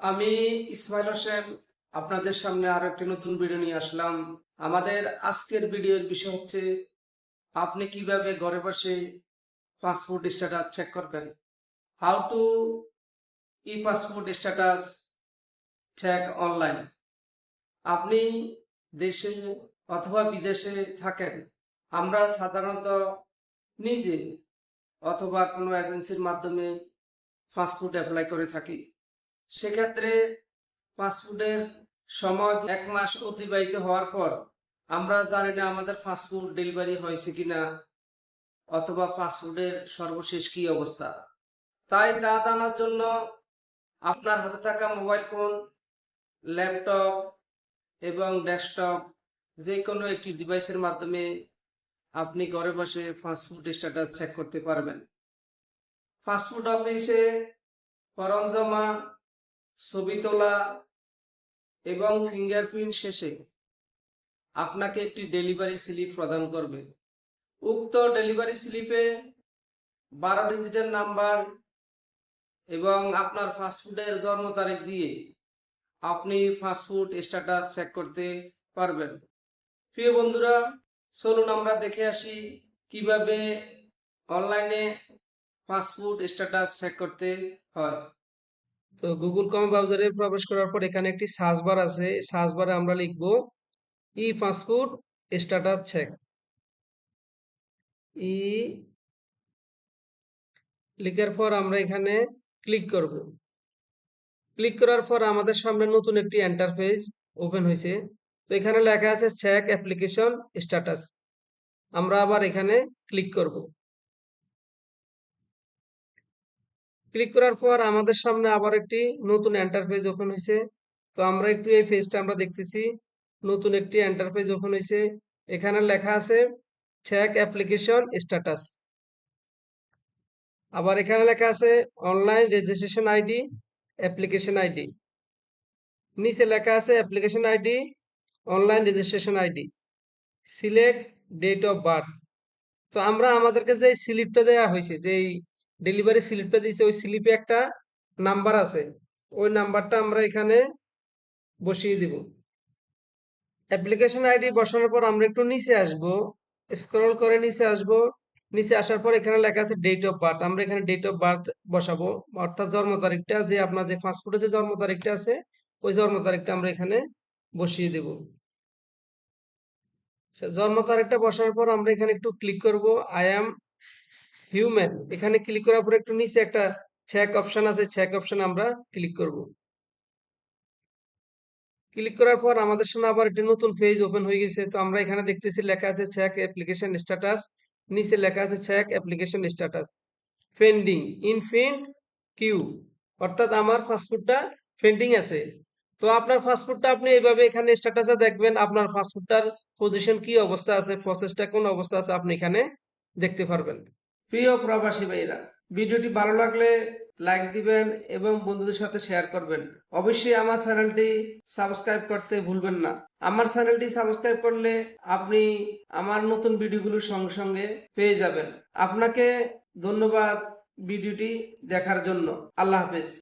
আমি ইসমাইল হোসেন, আপনাদের সামনে আরও একটি নতুন ভিডিও নিয়ে আসলাম। আমাদের আজকের ভিডিওর বিষয় হচ্ছে, আপনি কীভাবে ঘরে বসে পাসপোর্ট স্ট্যাটাস চেক করবেন? How to e passport status check online আপনি দেশে অথবা বিদেশে থাকেন, আমরা সাধারণত নিজে অথবা কোনো এজেন্সির মাধ্যমে পাসপোর্ট অ্যাপ্লাই করে থাকি। সেক্ষেত্রে পাসপোর্টের সময় এক মাস অতিবাহিত হওয়ার পর আমরা জানি না আমাদের পাসপোর্ট ডেলিভারি হয়েছে কিনা অথবা পাসপোর্টের সর্বশেষ কি অবস্থা। তাই তা জানার জন্য আপনার হাতে থাকা মোবাইল ফোন, ল্যাপটপ এবং ডেস্কটপ যে কোনো একটি ডিভাইসের মাধ্যমে আপনি ঘরে বসে পাসপোর্ট স্ট্যাটাস চেক করতে পারবেন। পাসপোর্ট অফিসে ফরম জমা ছবি তোলা এবং ফিঙ্গারপ্রিন্ট শেষে আপনাকে একটি ডেলিভারি স্লিপ প্রদান করবে। উক্ত ডেলিভারি স্লিপে বারো ডিজিটের নাম্বার এবং আপনার ফাস্টফুডের জন্ম তারিখ দিয়ে আপনি ফাস্টফুড স্ট্যাটাস চেক করতে পারবেন। প্রিয় বন্ধুরা, চলুন আমরা দেখে আসি কীভাবে অনলাইনে ফাস্টফুড স্ট্যাটাস চেক করতে হয়। তো গুগল কম ব্রাউজারে প্রবেশ করার পর এখানে একটি সার্চ বার আছে। সার্চ বারে আমরা লিখব e passport status check e লিখার পর আমরা এখানে ক্লিক করব। ক্লিক করার পর আমাদের সামনে নতুন একটি ইন্টারফেস ওপেন হয়েছে। তো এখানে লেখা আছে চেক অ্যাপ্লিকেশন স্ট্যাটাস আমরা আবার এখানে ক্লিক করব। ক্লিক করার পর আমাদের সামনে আবার একটি নতুন এন্টারফেস ওপেন হয়েছে। তো আমরা একটু এই পেজটা আমরা দেখতেছি। নতুন একটি এন্টারফেস ওপেন হয়েছে। এখানে লেখা আছে চেক অ্যাপ্লিকেশন স্ট্যাটাস আবার এখানে লেখা আছে online registration ID application ID নিচে লেখা আছে application ID online registration ID select date of birth তো আমরা আমাদেরকে যে স্লিপটা দেওয়া হয়েছে, যে ডেলিভারি স্লিপটা দিয়েছে ওই স্লিপে একটা নাম্বার আছে। ওই নাম্বারটা আমরা এখানে বসিয়ে দিব। অ্যাপ্লিকেশন আইডি বসানোর পর আমরা একটু নিচে আসব। স্ক্রল করে নিচে আসব। নিচে আসার পর এখানে লেখা আছে ডেট অফ বার্থ আমরা এখানে ডেট অফ বার্থ বসাবো। অর্থাৎ জন্ম তারিখটা যে আপনার যে পাসপোর্টে যে জন্ম তারিখটা আছে ওই জন্ম তারিখটা আমরা এখানে বসিয়ে দেব। আচ্ছা, জন্ম তারিখটা বসানোর পর আমরা এখানে একটু ক্লিক করব। আই অ্যাম হিউম্যান এখানে ক্লিক করার পর একটু নিচে একটা চেক অপশন আছে চেক অপশন আমরা ক্লিক করব। ক্লিক করার পর আমাদের সামনে আবার একটি নতুন পেজ ওপেন হয়ে গেছে। তো আমরা এখানে দেখতেছি লেখা আছে চেক অ্যাপ্লিকেশন স্ট্যাটাস নিচে লেখা আছে চেক অ্যাপ্লিকেশন স্ট্যাটাস পেন্ডিং ইনফিন্ট কিউ অর্থাৎ আমার পাসপোর্টটা পেন্ডিং আছে। তো আপনার পাসপোর্টটা আপনি এইভাবে এখানে স্ট্যাটাসে দেখবেন, আপনার পাসপোর্টটার পজিশন কি অবস্থা আছে প্রসেসটা কোন অবস্থা আছে, আপনি এখানে দেখতে পারবেন। প্রিয় প্রবাসী ভাইরা ভিডিওটি ভালো লাগলে লাইক দিবেন এবং বন্ধুদের সাথে শেয়ার করবেন। অবশ্যই আমার চ্যানেলটি সাবস্ক্রাইব করতে ভুলবেন না। আমার চ্যানেলটি সাবস্ক্রাইব করলে আপনি আমার নতুন ভিডিওগুলোর সঙ্গে সঙ্গে পেয়ে যাবেন। আপনাকে ধন্যবাদ ভিডিওটি দেখার জন্য। আল্লাহ হাফেজ।